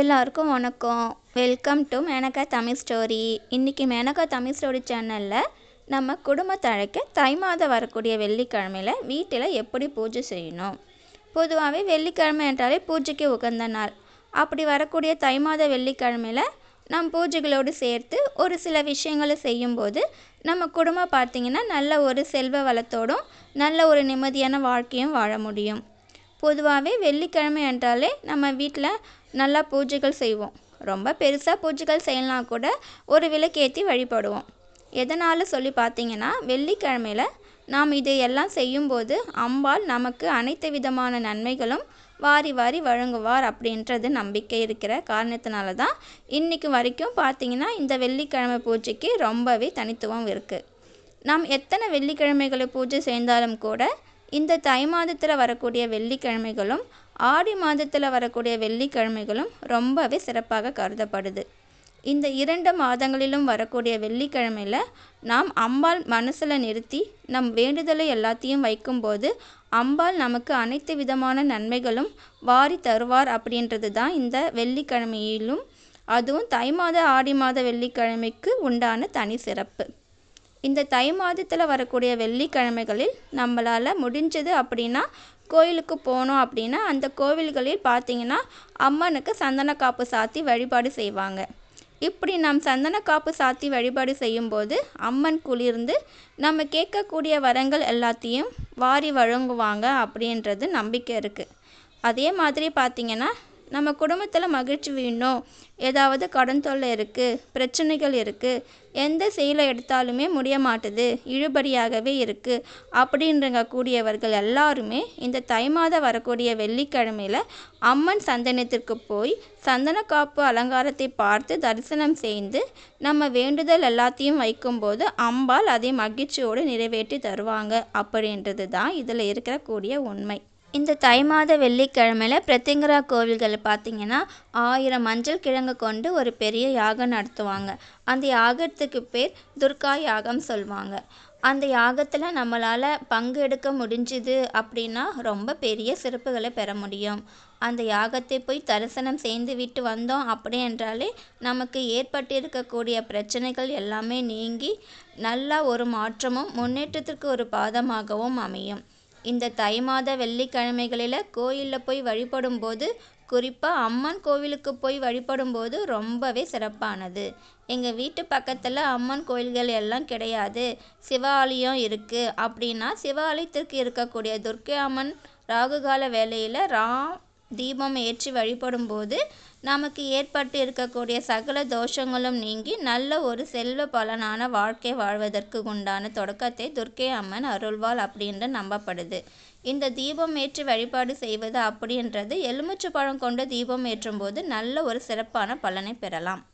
எல்லாருக்கும் வணக்கம். Welcome to Menaka Tamil story இன்றைக்கி மேனகா தமிழ் ஸ்டோரி சேனலில் நம்ம குடும்பத்தை அழைக்க தை மாதம் வரக்கூடிய வெள்ளிக்கிழமையில் வீட்டில் எப்படி பூஜை செய்யணும்? பொதுவாகவே வெள்ளிக்கிழமை என்றாலே பூஜைக்கு உகந்த நாள். அப்படி வரக்கூடிய தை மாத வெள்ளிக்கிழமையில் நம் பூஜைகளோடு சேர்த்து ஒரு சில விஷயங்களை செய்யும்போது நம்ம குடும்பம் பார்த்திங்கன்னா நல்ல ஒரு செல்வ வளத்தோடும் நல்ல ஒரு நிம்மதியான வாழ்க்கையும் வாழ முடியும். பொதுவாகவே வெள்ளிக்கிழமை என்றாலே நம்ம வீட்டில் நல்லா பூஜைகள் செய்வோம். ரொம்ப பெருசாக பூஜைகள் செய்யலாம் கூட ஒரு விளக்கேற்றி வழிபடுவோம். எதனால் சொல்லி பார்த்தீங்கன்னா வெள்ளிக்கிழமையில் நாம் இதையெல்லாம் செய்யும்போது அம்பாள் நமக்கு அனைத்து விதமான நன்மைகளும் வாரி வாரி வழங்குவார் அப்படின்றது நம்பிக்கை இருக்கிற காரணத்தினால தான் இன்றைக்கு வரைக்கும் பார்த்தீங்கன்னா இந்த வெள்ளிக்கிழமை பூஜைக்கு ரொம்பவே தனித்துவம் இருக்குது நாம் எத்தனை வெள்ளிக்கிழமைகளை பூஜை செய்தாலும் கூட இந்த தை மாதத்தில் வரக்கூடிய வெள்ளிக்கிழமைகளும் ஆடி மாதத்தில் வரக்கூடிய வெள்ளிக்கிழமைகளும் ரொம்பவே சிறப்பாக கருதப்படுது. இந்த இரண்டு மாதங்களிலும் வரக்கூடிய வெள்ளிக்கிழமையில் நாம் அம்பாள் மனசில் நிறுத்தி நம் வேண்டுதலை எல்லாத்தையும் வைக்கும்போது அம்பாள் நமக்கு அனைத்து விதமான நன்மைகளும் வாரி தருவார் அப்படின்றது தான் இந்த வெள்ளிக்கிழமையிலும். அதுவும் தை மாத ஆடி மாத வெள்ளிக்கிழமைக்கு உண்டான தனி சிறப்பு. இந்த தை மாதத்தில் வரக்கூடிய வெள்ளிக்கிழமைகளில் நம்மளால் முடிஞ்சது அப்படின்னா கோயிலுக்கு போனோம் அப்படின்னா அந்த கோவில்களில் பார்த்திங்கன்னா அம்மனுக்கு சந்தன காப்பு சாத்தி வழிபாடு செய்வாங்க. இப்படி நாம் சந்தன காப்பு சாத்தி வழிபாடு செய்யும்போது அம்மன் குளிர்ந்து நம்ம கேட்கக்கூடிய வரங்கள் எல்லாத்தையும் வாரி வழங்குவாங்க அப்படின்றது நம்பிக்கை இருக்குது அதே மாதிரி பார்த்திங்கன்னா நம்ம குடும்பத்தில் மகிழ்ச்சி வேணும். ஏதாவது கடன் தொல்லை இருக்குது பிரச்சனைகள் இருக்குது எந்த செயலை எடுத்தாலுமே முடிய மாட்டுது இழுபடியாகவே இருக்குது அப்படின்றங்க கூடியவர்கள் எல்லாருமே இந்த தை மாதம் வரக்கூடிய வெள்ளிக்கிழமையில் அம்மன் சந்தனத்திற்கு போய் சந்தன காப்பு அலங்காரத்தை பார்த்து தரிசனம் செய்து நம்ம வேண்டுதல் எல்லாத்தையும் வைக்கும்போது அம்பாள் அதை மகிழ்ச்சியோடு நிறைவேற்றி தருவாங்க அப்படின்றது தான் இதில் இருக்கக்கூடிய உண்மை. இந்த தை மாத வெள்ளிக்கிழமையில் பிரத்திங்கரா கோவில்கள் பார்த்திங்கன்னா ஆயிரம் மஞ்சள் கிழங்கு கொண்டு ஒரு பெரிய யாகம் நடத்துவாங்க. அந்த யாகத்துக்கு பேர் துர்கா யாகம் சொல்லுவாங்க அந்த யாகத்தில் நம்மளால் பங்கு எடுக்க முடிஞ்சுது அப்படின்னா ரொம்ப பெரிய சிறப்புகளை பெற முடியும். அந்த யாகத்தை போய் தரிசனம் செய்து விட்டு வந்தோம் அப்படி என்றாலே நமக்கு ஏற்பட்டிருக்கக்கூடிய பிரச்சனைகள் எல்லாமே நீங்கி நல்ல ஒரு மாற்றமும் முன்னேற்றத்திற்கு ஒரு பாதமாகவும் அமையும். இந்த தை மாத வெள்ளிக்கிழமைகளில் கோயிலில் போய் வழிபடும் போது குறிப்பாக அம்மன் கோவிலுக்கு போய் வழிபடும் போது ரொம்பவே சிறப்பானது. எங்கள் வீட்டு பக்கத்தில் அம்மன் கோயில்கள் எல்லாம் கிடையாது. சிவாலயம் இருக்குது அப்படின்னா சிவாலயத்திற்கு இருக்கக்கூடிய துர்க்கை அம்மன் ராகுகால வேலையில் ரா தீபம் ஏற்றி வழிபடும் போது நமக்கு ஏற்பட்டு இருக்கக்கூடிய சகல தோஷங்களும் நீங்கி நல்ல ஒரு செல்வ பலனான வாழ்க்கை வாழ்வதற்கு உண்டான தொடக்கத்தை துர்க்கை அம்மன் அருள்வாள் அப்படின்று நம்பப்படுது. இந்த தீபம் ஏற்றி வழிபாடு செய்வது அப்படின்றது எலுமிச்சை பழம் கொண்டு தீபம் ஏற்றும் போது நல்ல ஒரு சிறப்பான பலனை பெறலாம்.